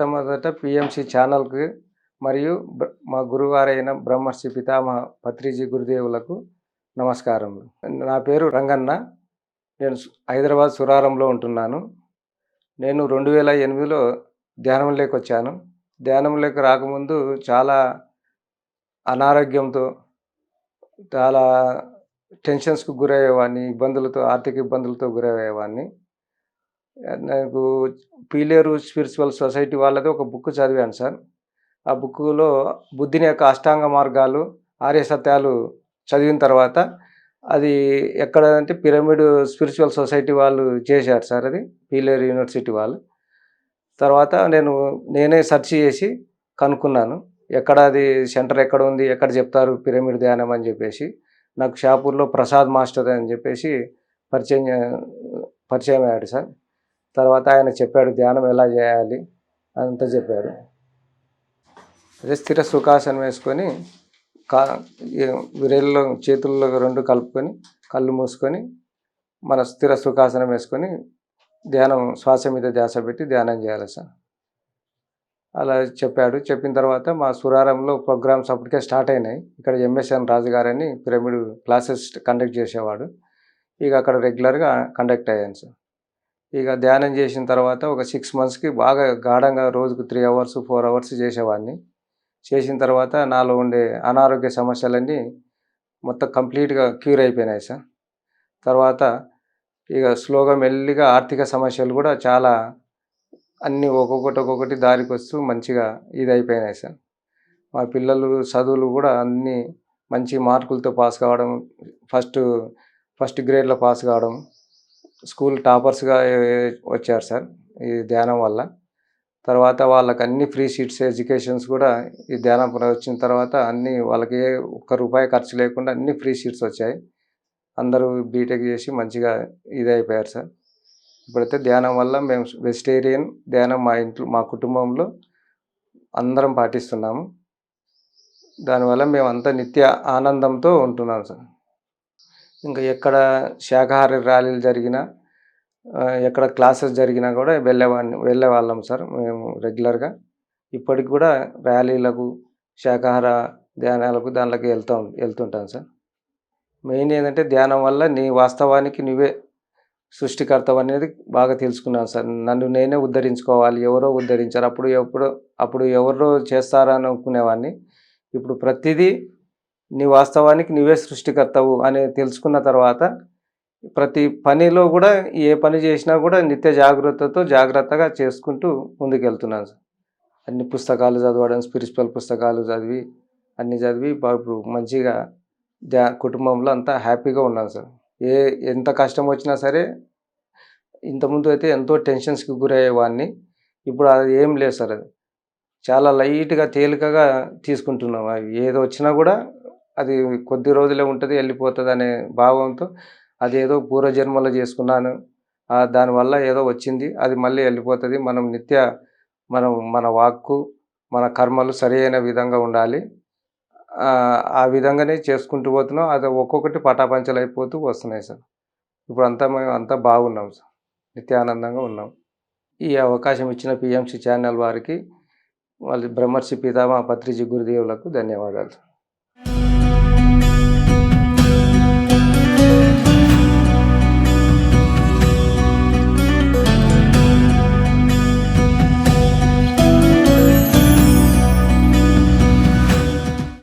మొట్టమొదట పిఎంసి ఛానల్కి మరియు మా గురువారైన బ్రహ్మర్షి పితామహ పత్రిజీ గురుదేవులకు నమస్కారములు నా పేరు రంగన్న. నేను హైదరాబాద్ సురారంలో ఉంటున్నాను. నేను రెండు వేల ఎనిమిదిలో ధ్యానంలోకి వచ్చాను. ధ్యానంలోకి రాకముందు చాలా అనారోగ్యంతో చాలా టెన్షన్స్కు గురయ్యేవాడిని ఇబ్బందులతో ఆర్థిక ఇబ్బందులతో గురయ్యేవాడిని నాకు పీలేరు స్పిరిచువల్ సొసైటీ వాళ్ళది ఒక బుక్ చదివాను సార్. ఆ బుక్లో బుద్ధిని యొక్క అష్టాంగ మార్గాలు ఆర్య సత్యాలు చదివిన తర్వాత అది ఎక్కడ అంటే పిరమిడ్ స్పిరిచువల్ సొసైటీ వాళ్ళు చేశారు సార్ అది పీలేరు యూనివర్సిటీ వాళ్ళు. తర్వాత నేను నేనే సెర్చ్ చేసి కనుక్కున్నాను. ఎక్కడ అది సెంటర్ ఎక్కడ ఉంది ఎక్కడ చెప్తారు పిరమిడ్ ధ్యానం అని చెప్పేసి. నాకు షాపూర్లో ప్రసాద్ మాస్టర్ అని చెప్పేసి పరిచయం పరిచయం అయ్యాడు సార్. తర్వాత ఆయన చెప్పాడు ధ్యానం ఎలా చేయాలి? అంత చెప్పారు. అదే స్థిర సుఖాసనం వేసుకొని కా ఈ విరేళ్ళలో చేతుల్లో రెండు కలుపుకొని కళ్ళు మూసుకొని మన స్థిర సుఖాసనం వేసుకొని ధ్యానం శ్వాస మీద ధ్యాస పెట్టి ధ్యానం చేయాలి సార్. అలా చెప్పాడు. చెప్పిన తర్వాత మా సురారంలో ప్రోగ్రామ్స్ అప్పటికే స్టార్ట్ అయినాయి. ఇక్కడ ఎంఎస్ఎన్ రాజు గారని పిరమిడ్ క్లాసెస్ కండక్ట్ చేసేవాడు. ఇక అక్కడ రెగ్యులర్గా కండక్ట్ అయ్యాను సార్. ఇక ధ్యానం చేసిన తర్వాత ఒక సిక్స్ మంత్స్కి బాగా గాఢంగా రోజుకు త్రీ అవర్స్ ఫోర్ అవర్స్ చేసేవాడిని. చేసిన తర్వాత నాలో ఉండే అనారోగ్య సమస్యలన్నీ మొత్తం కంప్లీట్గా క్యూర్ అయిపోయినాయి సార్. తర్వాత ఇక స్లోగా మెల్లిగా ఆర్థిక సమస్యలు కూడా చాలా అన్నీ ఒక్కొక్కటి ఒక్కొక్కటి దారికి వస్తూ మంచిగా ఇది అయిపోయినాయి సార్. మా పిల్లలు చదువులు కూడా అన్నీ మంచి మార్కులతో పాస్ కావడం ఫస్ట్ ఫస్ట్ గ్రేడ్లో పాస్ కావడం స్కూల్ టాపర్స్గా వచ్చారు సార్ ఈ ధ్యానం వల్ల. తర్వాత వాళ్ళకి అన్ని ఫ్రీ సీట్స్ ఎడ్యుకేషన్స్ కూడా ఈ ధ్యానం వచ్చిన తర్వాత అన్ని వాళ్ళకి ఏ ఒక్క రూపాయి ఖర్చు లేకుండా అన్ని ఫ్రీ సీట్స్ వచ్చాయి. అందరూ బీటెక్ చేసి మంచిగా ఇది అయిపోయారు సార్. ఇప్పుడైతే ధ్యానం వల్ల మేము వెజిటేరియన్ ధ్యానం మా ఇంట్లో మా కుటుంబంలో అందరం పాటిస్తున్నాము. దానివల్ల మేము అంతా నిత్య ఆనందంతో ఉంటున్నాం సార్. ఇంకా ఎక్కడ శాకాహార ర్యాలీలు జరిగినా ఎక్కడ క్లాసెస్ జరిగినా కూడా వెళ్ళేవాడిని వెళ్ళేవాళ్ళం సార్ మేము రెగ్యులర్గా. ఇప్పటికి కూడా ర్యాలీలకు శాకాహార ధ్యానాలకు దానిలోకి వెళ్తాం వెళ్తుంటాం సార్. మెయిన్ ఏంటంటే ధ్యానం వల్ల నీ వాస్తవానికి నువ్వే సృష్టికర్తవు అనేది బాగా తెలుసుకున్నాను సార్. నన్ను నేనే ఉద్ధరించుకోవాలి ఎవరో ఉద్ధరించారు అప్పుడు ఎప్పుడో అప్పుడు ఎవరో చేస్తారని అనుకునేవాడిని ఇప్పుడు ప్రతిదీ నీ వాస్తవానికి నువ్వే సృష్టికర్తవు అని తెలుసుకున్న తర్వాత ప్రతి పనిలో కూడా ఏ పని చేసినా కూడా నిత్య జాగ్రత్తతో జాగ్రత్తగా చేసుకుంటూ ముందుకెళ్తున్నాను సార్. అన్ని పుస్తకాలు చదవడం స్పిరిచువల్ పుస్తకాలు చదివి అన్ని చదివి ఇప్పుడు మంచిగా జా కుటుంబంలో అంతా హ్యాపీగా ఉన్నాను సార్. ఏ ఎంత కష్టం వచ్చినా సరే ఇంతకుముందు అయితే ఎంతో టెన్షన్స్కి గురయ్యేవాడిని. ఇప్పుడు అది ఏం లేదు సార్ అది. చాలా లైట్గా తేలికగా తీసుకుంటున్నాం. అవి ఏది వచ్చినా కూడా అది కొద్ది రోజులే ఉంటుంది వెళ్ళిపోతుంది అనే భావంతో అదేదో పూర్వజన్మలో చేసుకున్నాను. దానివల్ల ఏదో వచ్చింది అది మళ్ళీ వెళ్ళిపోతుంది. మనం నిత్య మనం మన వాక్కు మన కర్మలు సరి అయిన విధంగా ఉండాలి. ఆ, విధంగానే చేసుకుంటూ పోతున్నాం. అది ఒక్కొక్కటి పటాపంచలు అయిపోతూ వస్తున్నాయి సార్. ఇప్పుడు అంతా మేము అంతా బాగున్నాం సార్. నిత్యానందంగా ఉన్నాం. ఈ అవకాశం ఇచ్చిన పిఎంసి ఛానల్ వారికి వాళ్ళ బ్రహ్మర్షి పితామహ పత్రిజీ గురుదేవులకు ధన్యవాదాలు